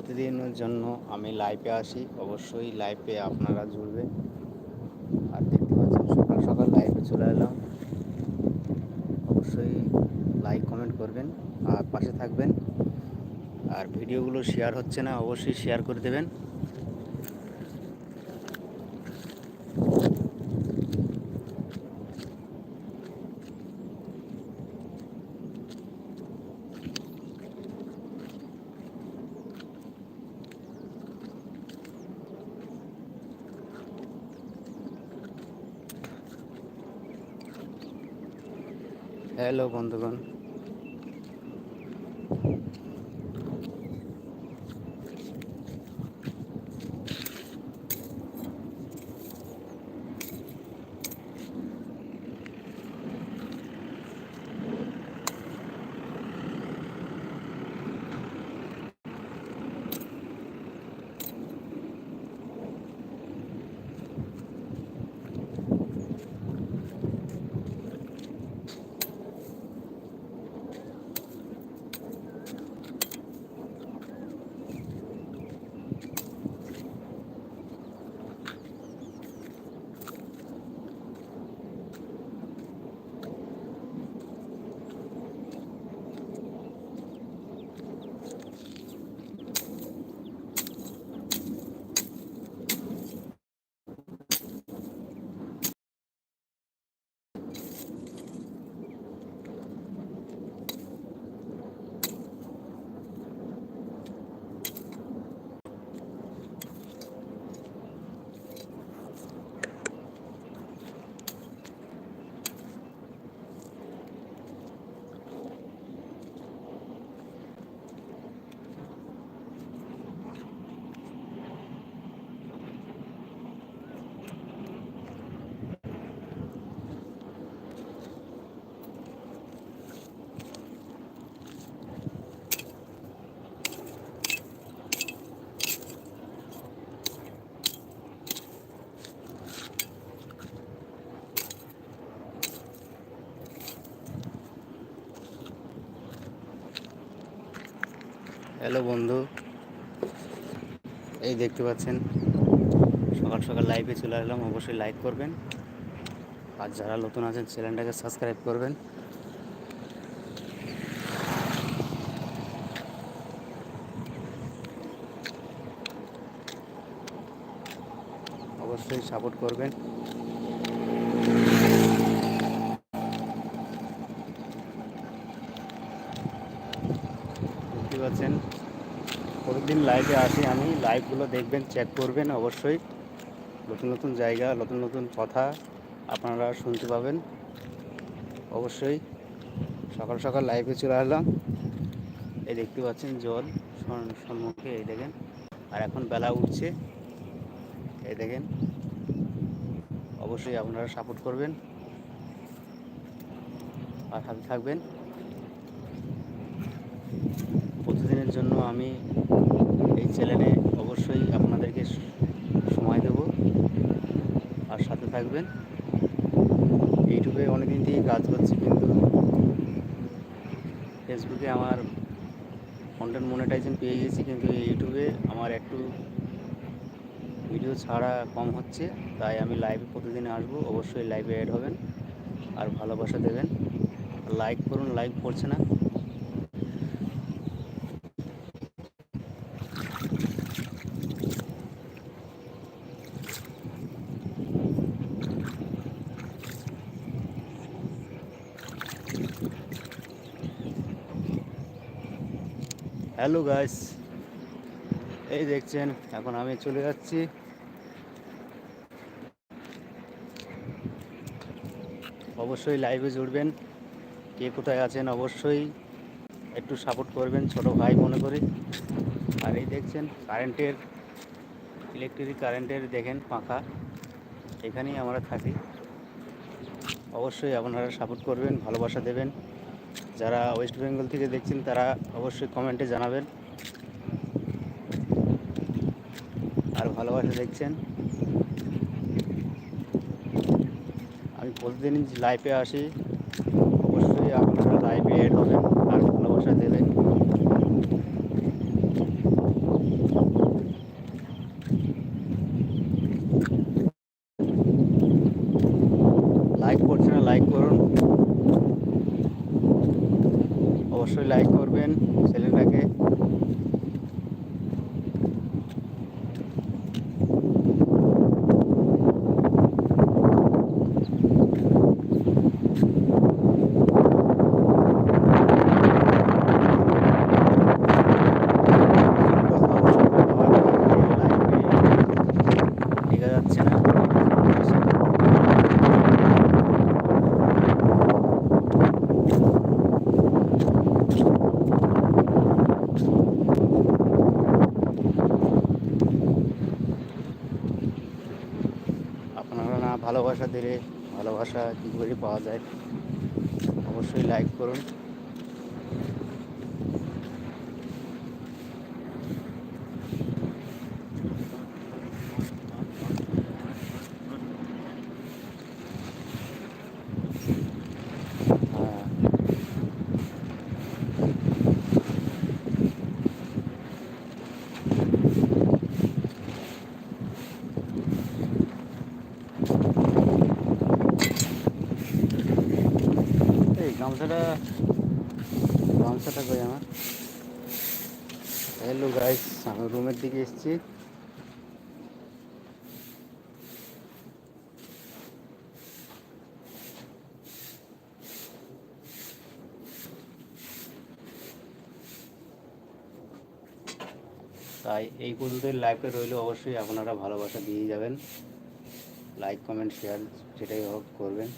প্রতিদিনের জন্য আমি লাইভে আসি। অবশ্যই লাইভে আপনারা জুড়বে। আর দেখতে পাচ্ছেন, সকাল সকাল লাইভে চলে এলাম। অবশ্যই লাইক কমেন্ট করবেন আর পাশে থাকবেন। আর ভিডিওগুলো শেয়ার হচ্ছে না, অবশ্যই শেয়ার করে দেবেন। হ্যালো বন্ধুগণ। হ্যালো বন্ধু। এই দেখতে পাচ্ছেন, সকাল সকাল লাইভে চলে এলাম অবশ্যই লাইক করবেন। আর যারা নতুন আছেন চ্যানেলটাকে সাবস্ক্রাইব করবেন। অবশ্যই সাপোর্ট করবেন দেখতে পাচ্ছেন প্রতিদিন লাইভে আসি আমি। লাইভগুলো দেখবেন চেক করবেন অবশ্যই। নতুন নতুন জায়গা, নতুন নতুন কথা আপনারা শুনতে পাবেন। অবশ্যই সকাল সকাল লাইভে চলে আসলাম। এই দেখতে পাচ্ছেন জল সম্মুখে, এই দেখেন। আর এখন বেলা উঠছে। এই দেখেন। অবশ্যই আপনারা সাপোর্ট করবেন। আর হাতে থাকবেন। প্রতিদিনের জন্য আমি চ্যানেলে অবশ্যই আপনাদেরকে সময় দেব। আর সাথে থাকবেন। ইউটিউবে অনেকদিন থেকে কাজ করছি, কিন্তু ফেসবুকে আমার কন্টেন্ট মনিটাইজেশন পেয়ে গেছি, কিন্তু ইউটিউবে আমার একটু ভিডিও ছাড়া কম হচ্ছে। তাই আমি লাইভে প্রতিদিন আসব, অবশ্যই লাইভে অ্যাড হবেন। আর ভালোবাসা দেবেন। লাইক করুন লাইক করছে না। হ্যালো গাইস এই দেখছেন, এখন আমি চলে যাচ্ছি। অবশ্যই লাইভে জুড়বেন। কে কোথায় আছেন, অবশ্যই একটু সাপোর্ট করবেন, ছোট ভাই মনে করি। আর এই দেখছেন কারেন্টের ইলেকট্রিক কারেন্টের দেখেন, পাখা। এখানেই আমরা থাকি। অবশ্যই আপনারা সাপোর্ট করবেন, ভালোবাসা দেবেন। যারা ওয়েস্ট বেঙ্গল থেকে দেখছেন, তারা অবশ্যই কমেন্টে জানাবেন। আর ভালোবাসা দেখছেন। আমি প্রতিদিন লাইফে আসি। অবশ্যই আপনারা লাইফে এড হবেন। অবশ্যই লাইক করবেন চ্যানেলটাকে ভালোবাসা দিলে ভালোবাসা কী করে পাওয়া যায়? অবশ্যই লাইক করুন। গামছাটা গামছাটা কই আমার? হ্যালো গাইস আমি রুমের দিকে এসেছি। তাই এই পর্যন্তই লাইভটা রইল। অবশ্যই আপনারা ভালোবাসা দিয়ে যাবেন। লাইক কমেন্ট শেয়ার যেটাই হোক করবেন।